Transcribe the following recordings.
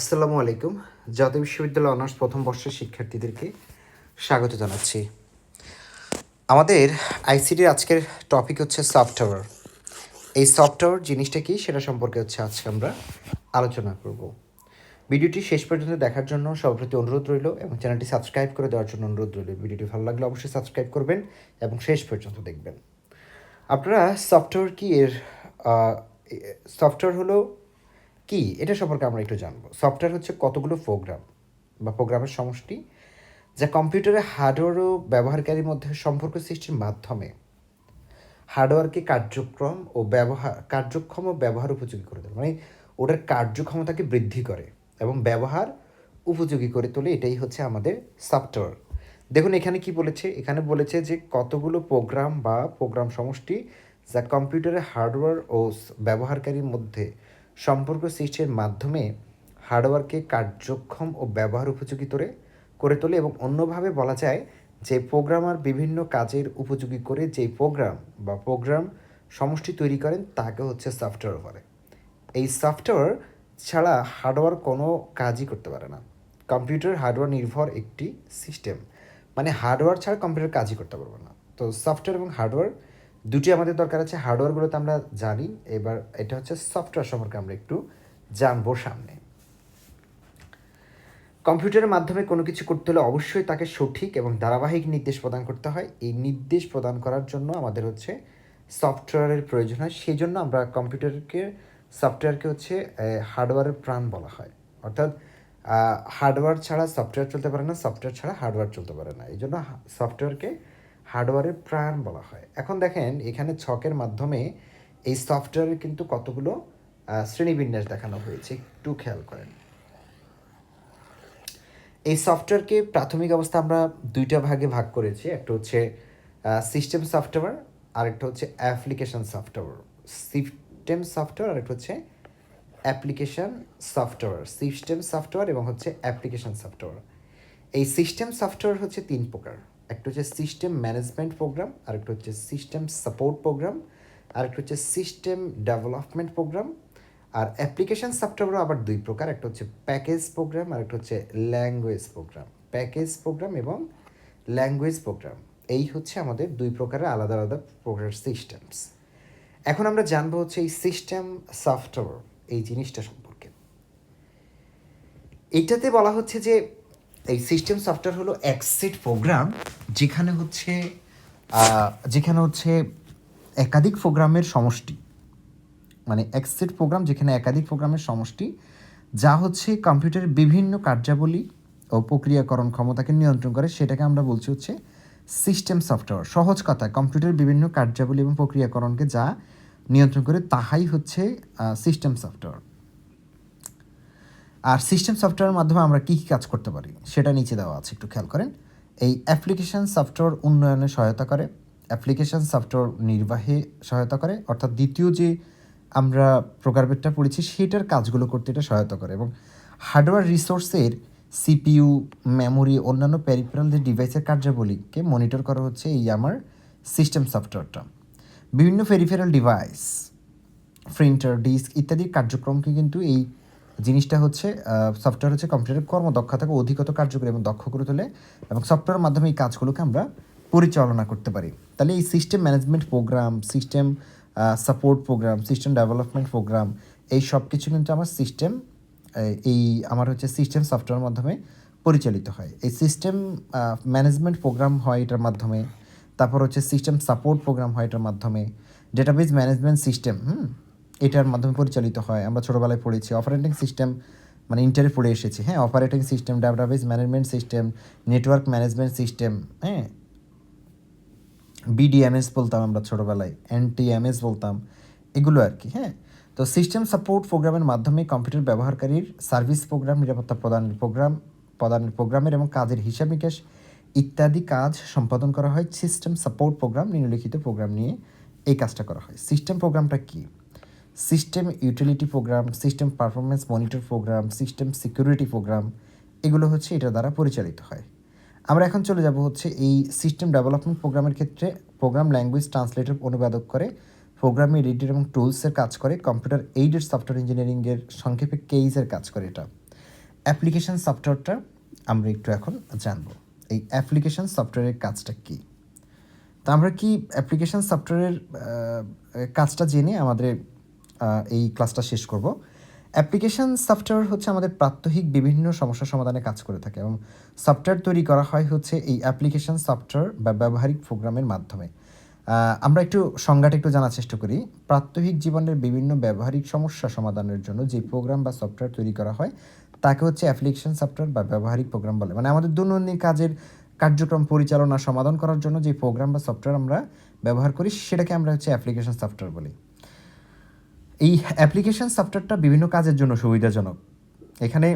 আসসালামু আলাইকুম। জাতীয় বিশ্ববিদ্যালয় অনার্স প্রথম বর্ষের শিক্ষার্থীদেরকে স্বাগত জানাচ্ছি। আমাদের আইসিটির আজকের টপিক হচ্ছে সফটওয়্যার এই সফটওয়্যার জিনিসটা কি, সেটা সম্পর্কে হচ্ছে আজকে আমরা আলোচনা করব। ভিডিওটি শেষ পর্যন্ত দেখার জন্য সবার প্রতি অনুরোধ রইল এবং চ্যানেলটি সাবস্ক্রাইব করে দেওয়ার জন্য অনুরোধ রইল। ভিডিওটি ভালো লাগলে অবশ্যই সাবস্ক্রাইব করবেন এবং শেষ পর্যন্ত দেখবেন। আপনারা সফটওয়্যার কি এর সফটওয়্যার হলো কি? এটা সম্পর্কে আমরা একটু জানব। সফটওয়্যার হচ্ছে কতগুলো প্রোগ্রাম বা প্রোগ্রামের সমষ্টি যা কম্পিউটারে হার্ডওয়্যার ও ব্যবহারকারীর মধ্যে সম্পর্ক সৃষ্টির মাধ্যমে হার্ডওয়্যারকে কার্যক্রম ও ব্যবহার, কার্যক্ষম ও ব্যবহার উপযোগী করে তোলে। মানে ওটার কার্যক্ষমতাকে বৃদ্ধি করে এবং ব্যবহার উপযোগী করে তোলে। এটাই হচ্ছে আমাদের সফটওয়্যার দেখুন, এখানে কি বলেছে? এখানে বলেছে যে কতগুলো প্রোগ্রাম বা প্রোগ্রাম সমষ্টি যা কম্পিউটারে হার্ডওয়্যার ও ব্যবহারকারীর মধ্যে সম্পর্ক সৃষ্টির মাধ্যমে হার্ডওয়্যারকে কার্যক্ষম ও ব্যবহার উপযোগী করে করে তোলে এবং অন্যভাবে বলা যায় যে প্রোগ্রামার বিভিন্ন কাজের উপযোগী করে যে প্রোগ্রাম বা প্রোগ্রাম সমষ্টি তৈরি করেন তাকে হচ্ছে সফটওয়্যার বলে। এই সফটওয়্যার ছাড়া হার্ডওয়্যার কোনো কাজই করতে পারে না। কম্পিউটার হার্ডওয়্যার নির্ভর একটি সিস্টেম। মানে হার্ডওয়্যার ছাড়া কম্পিউটার কাজই করতে পারবে না। তো সফটওয়্যার এবং হার্ডওয়্যার দুটি আমাদের দরকার আছে, হার্ডওয়্যারগুলোতে আমরা জানি, এবার এটা হচ্ছে সফটওয়্যার সম্পর্কে আমরা একটু জানব সামনে। কম্পিউটারের মাধ্যমে কোনো কিছু করতে হলে অবশ্যই তাকে সঠিক এবং ধারাবাহিক নির্দেশ প্রদান করতে হয়। এই নির্দেশ প্রদান করার জন্য আমাদের হচ্ছে সফটওয়্যারের প্রয়োজন হয়। সেই জন্য আমরা কম্পিউটারকে, সফটওয়্যারকে হচ্ছে হার্ডওয়্যারের প্রাণ বলা হয়। অর্থাৎ হার্ডওয়্যার ছাড়া সফটওয়্যার চলতে পারে না, সফটওয়্যার ছাড়া হার্ডওয়্যার চলতে পারে না। এই জন্য সফটওয়্যারকে হার্ডওয়্যারের প্রাণ বলা হয়। এখন দেখেন, এখানে ছকের মাধ্যমে এই সফটওয়্যারের কিন্তু কতগুলো শ্রেণীবিন্যাস দেখানো হয়েছে। একটু খেয়াল করেন। এই সফটওয়্যারকে প্রাথমিক অবস্থা আমরা দুইটা ভাগে ভাগ করেছি। একটা হচ্ছে সিস্টেম সফটওয়্যার আর একটা হচ্ছে অ্যাপ্লিকেশন সফটওয়্যার সিস্টেম সফটওয়্যার আর একটা হচ্ছে অ্যাপ্লিকেশন সফটওয়্যার সিস্টেম সফটওয়্যার এবং হচ্ছে অ্যাপ্লিকেশন সফটওয়্যার এই সিস্টেম সফটওয়্যার হচ্ছে তিন প্রকার। একটা হচ্ছে সিস্টেম ম্যানেজমেন্ট প্রোগ্রাম আর একটা হচ্ছে সিস্টেম সাপোর্ট প্রোগ্রাম আর একটা হচ্ছে সিস্টেম ডেভেলপমেন্ট প্রোগ্রাম আর অ্যাপ্লিকেশন সফটওয়্যারও আবার দুই প্রকার, একটা হচ্ছে প্যাকেজ প্রোগ্রাম আর একটা হচ্ছে ল্যাঙ্গুয়েজ প্রোগ্রাম প্যাকেজ প্রোগ্রাম এবং ল্যাঙ্গুয়েজ প্রোগ্রাম এই হচ্ছে আমাদের দুই প্রকারের আলাদা আলাদা প্রকার সিস্টেমস এখন আমরা জানব হচ্ছে এই সিস্টেম সফটওয়্যার এই জিনিসটা সম্পর্কে। এটাতে বলা হচ্ছে যে এই সিস্টেম সফটওয়্যার হলো এক সেট প্রোগ্রাম, যেখানে হচ্ছে যেখানে হচ্ছে একাধিক প্রোগ্রামের সমষ্টি। মানে এক সেট প্রোগ্রাম যেখানে একাধিক প্রোগ্রামের সমষ্টি, যা হচ্ছে কম্পিউটারের বিভিন্ন কার্যাবলী ও প্রক্রিয়াকরণ ক্ষমতাকে নিয়ন্ত্রণ করে। সেটাকে আমরা বলছি হচ্ছে সিস্টেম সফটওয়্যার। সহজ কথায় কম্পিউটারের বিভিন্ন কার্যাবলী এবং প্রক্রিয়াকরণকে যা নিয়ন্ত্রণ করে, তাহাই হচ্ছে সিস্টেম সফটওয়্যার। আর সিস্টেম সফটওয়্যারের মাধ্যমে আমরা কী কী কাজ করতে পারি, সেটা নিচে দেওয়া আছে, একটু খেয়াল করেন। এই অ্যাপ্লিকেশন সফটওয়্যার উন্নয়নে সহায়তা করে অ্যাপ্লিকেশন সফটওয়্যার নির্বাহে সহায়তা করে, অর্থাৎ দ্বিতীয় যে আমরা প্রকারভেদটা পড়েছি, সেটার কাজগুলো করতে এটা সহায়তা করে এবং হার্ডওয়্যার রিসোর্সের সিপিইউ মেমোরি অন্যান্য প্যারিফেরাল যে ডিভাইসের কার্যাবলীকে মনিটর করা হচ্ছে এই আমার সিস্টেম সফটওয়্যারটা বিভিন্ন পেরিফেরাল ডিভাইস প্রিন্টার ডিস্ক ইত্যাদি কার্যক্রমকে কিন্তু এই জিনিসটা হচ্ছে সফটওয়্যার হচ্ছে কম্পিউটারের কর্মদক্ষতাকে অধিকত কার্যকরী এবং দক্ষ করে তোলে এবং সফটওয়্যারের মাধ্যমে এই কাজগুলোকে আমরা পরিচালনা করতে পারি। তাহলে এই system management program system support program system development program এই সব কিছু কিন্তু আমার সিস্টেম এই আমার হচ্ছে সিস্টেম সফটওয়্যারের মাধ্যমে পরিচালিত হয়। এই সিস্টেম ম্যানেজমেন্ট প্রোগ্রাম হয় এটার মাধ্যমে, তারপর হচ্ছে সিস্টেম সাপোর্ট প্রোগ্রাম হয় এটার মাধ্যমে ডেটাবেস ম্যানেজমেন্ট সিস্টেম হুম? এটার মাধ্যমে পরিচালিত হয়। আমরা ছোটোবেলায় পড়েছি অপারেটিং সিস্টেম মানে ইন্টারে পড়ে এসেছি। হ্যাঁ operating system database management system network management system হ্যাঁ। বিডিএমএস বলতাম আমরা ছোটোবেলায় এনটিএমএস বলতাম, এগুলো আর কি হ্যাঁ। তো সিস্টেম সাপোর্ট প্রোগ্রামের মাধ্যমে কম্পিউটার ব্যবহারকারীর সার্ভিস প্রোগ্রাম নিরাপত্তা প্রদানের প্রোগ্রাম প্রদানের প্রোগ্রামের এবং কাজের হিসাব নিকাশ ইত্যাদি কাজ সম্পাদন করা হয়। সিস্টেম সাপোর্ট প্রোগ্রাম নিম্নলিখিত প্রোগ্রাম নিয়ে এই কাজটা করা হয়। সিস্টেম প্রোগ্রামটা কী? System utility program, system performance monitor program, system security program, এগুলো হচ্ছে এটা দ্বারা পরিচালিত হয়। আমরা এখন চলে যাব হচ্ছে এই সিস্টেম ডেভেলপমেন্ট প্রোগ্রামের ক্ষেত্রে প্রোগ্রাম ল্যাঙ্গুয়েজ ট্রান্সলেটর অনুবাদক করে, প্রোগ্রাম এডিটর এবং টুলসের কাজ করে, কম্পিউটার এইডেড সফটওয়্যার ইঞ্জিনিয়ারিংয়ের সংক্ষেপে কেইজের কাজ করে এটা। অ্যাপ্লিকেশন সফটওয়্যারটা আমরা একটু এখন জানব, এই অ্যাপ্লিকেশন সফটওয়্যারের কাজটা কী? তো আমরা কি অ্যাপ্লিকেশন সফটওয়্যারের কাজটা জেনে আমাদের এই ক্লাসটা শেষ করব। অ্যাপ্লিকেশন সফটওয়্যার হচ্ছে আমাদের প্রাত্যহিক বিভিন্ন সমস্যা সমাধানে কাজ করে থাকে এবং সফটওয়্যার তৈরি করা হয় হচ্ছে এই অ্যাপ্লিকেশন সফটওয়্যার বা ব্যবহারিক প্রোগ্রামের মাধ্যমে। আমরা একটু সংজ্ঞাটা একটু জানার চেষ্টা করি। প্রাত্যহিক জীবনের বিভিন্ন ব্যবহারিক সমস্যা সমাধানের জন্য যে প্রোগ্রাম বা সফটওয়্যার তৈরি করা হয়, তাকে হচ্ছে অ্যাপ্লিকেশন সফটওয়্যার বা ব্যবহারিক প্রোগ্রাম বলে। মানে আমাদের দৈনন্দিন কাজের কার্যক্রম পরিচালনা সমাধান করার জন্য যে প্রোগ্রাম বা সফটওয়্যার আমরা ব্যবহার করি, সেটাকে আমরা হচ্ছে অ্যাপ্লিকেশন সফটওয়্যার বলি। এই অ্যাপ্লিকেশন সফটওয়্যারটা বিভিন্ন কাজের জন্য সুবিধাজনক। এখানে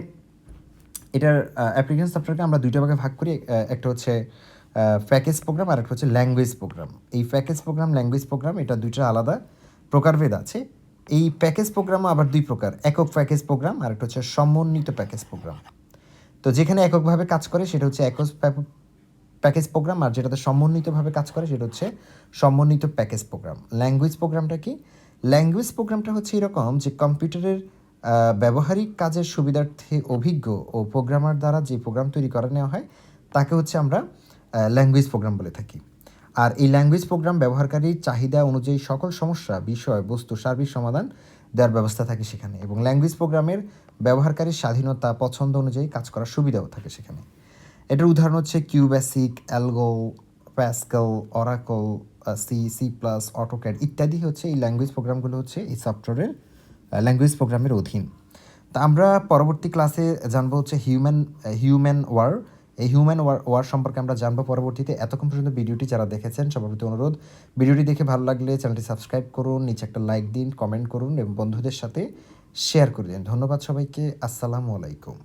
এটার অ্যাপ্লিকেশন সফটওয়্যারকে আমরা দুইটা ভাগে ভাগ করি একটা হচ্ছে প্যাকেজ প্রোগ্রাম আর একটা হচ্ছে ল্যাঙ্গুয়েজ প্রোগ্রাম এই প্যাকেজ প্রোগ্রাম ল্যাঙ্গুয়েজ প্রোগ্রাম এটা দুইটা আলাদা প্রকারভেদ আছে। এই প্যাকেজ প্রোগ্রামও আবার দুই প্রকার, একক প্যাকেজ প্রোগ্রাম আর একটা হচ্ছে সমন্বিত প্যাকেজ প্রোগ্রাম তো যেখানে এককভাবে কাজ করে, সেটা হচ্ছে একক প্যাকেজ প্রোগ্রাম আর যেটাতে সমন্বিতভাবে কাজ করে, সেটা হচ্ছে সমন্বিত প্যাকেজ প্রোগ্রাম ল্যাঙ্গুয়েজ প্রোগ্রামটা কি? ল্যাঙ্গুয়েজ প্রোগ্রামটা হচ্ছে এরকম যে কম্পিউটারের ব্যবহারিক কাজের সুবিধার্থে অভিজ্ঞ ও প্রোগ্রামার দ্বারা যে প্রোগ্রাম তৈরি করে নেওয়া হয়, তাকে হচ্ছে আমরা ল্যাঙ্গুয়েজ প্রোগ্রাম বলে থাকি। আর এই ল্যাঙ্গুয়েজ প্রোগ্রাম ব্যবহারকারীর চাহিদা অনুযায়ী সকল সমস্যা, বিষয়, বস্তু, সার্বিক সমাধান দেওয়ার ব্যবস্থা থাকে সেখানে এবং ল্যাঙ্গুয়েজ প্রোগ্রামের ব্যবহারকারীর স্বাধীনতা, পছন্দ অনুযায়ী কাজ করার সুবিধাও থাকে সেখানে। এটার উদাহরণ হচ্ছে QBasic algo Pascal Oracle C C plus AutoCAD ইত্যাদি হচ্ছে এই ল্যাঙ্গুয়েজ প্রোগ্রামগুলো হচ্ছে এই সফটওয়্যারের ল্যাঙ্গুয়েজ প্রোগ্রামের অধীন। তা আমরা পরবর্তী ক্লাসে জানব হচ্ছে হিউম্যান হিউম্যান ওয়ার এই হিউম্যান ওয়ার ওয়ার সম্পর্কে আমরা জানব পরবর্তীতে। এতক্ষণ পর্যন্ত ভিডিওটি যারা দেখেছেন, সবার প্রতি অনুরোধ। ভিডিওটি দেখে ভালো লাগলে চ্যানেলটি সাবস্ক্রাইব করুন, নিচে একটা লাইক দিন কমেন্ট করুন এবং বন্ধুদের সাথে শেয়ার করে দিন। ধন্যবাদ সবাইকে। আসসালামু আলাইকুম।